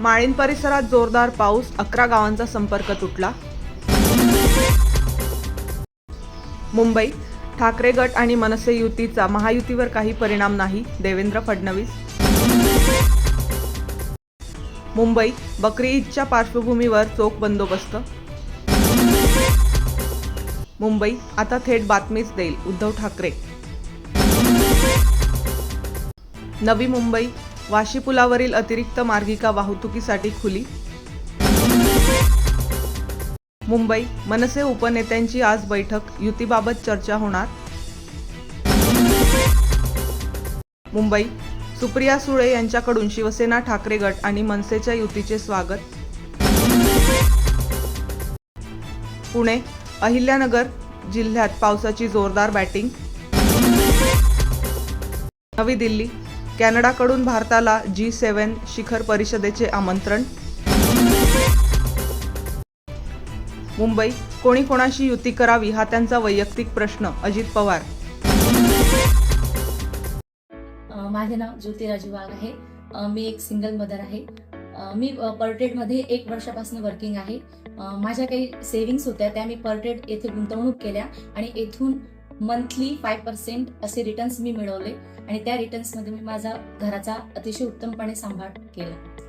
माळीण परिसरात जोरदार पाऊस अकरा गावांचा संपर्क तुटला. मुंबई ठाकरे गट आणि मनसे युतीचा महायुतीवर काही परिणाम नाही देवेंद्र फडणवीस. मुंबई बकरी ईदच्या पार्श्वभूमीवर चोख बंदोबस्त. मुंबई आता थेट बातमीच देईल उद्धव ठाकरे. नवी मुंबई वाशी पुलावरील अतिरिक्त मार्गिका वाहतुकीसाठी खुली. मुंबई मनसे उपनेत्यांची आज बैठक युतीबाबत चर्चा होणार. मुंबई सुप्रिया सुळे यांच्याकडून शिवसेना ठाकरे गट आणि मनसेच्या युतीचे स्वागत. पुणे अहिल्यानगर जिल्ह्यात पावसाची जोरदार बॅटिंग. नवी दिल्ली कॅनडाकडून भारताला जी सेव्हन शिखर परिषदेचे आमंत्रण. मुंबई कोणी कोणाशी युती करावी हा त्यांचा वैयक्तिक प्रश्न अजित पवार. माझे नाव ज्योती राजू वाघ आहे. मी एक सिंगल मदर आहे. मी अ, एक वर्षापासून वर्किंग आहे. माझ्या काही सेव्हिंग्स होत्या त्या मी पर्टेड येथे गुंतवणूक केल्या आणि येथून मंथली फाय पर्सेंट असे रिटर्न्स मी मिळवले. आणि त्या रिटर्न्समध्ये मी माझा घराचा अतिशय उत्तमपणे सांभाळ केला.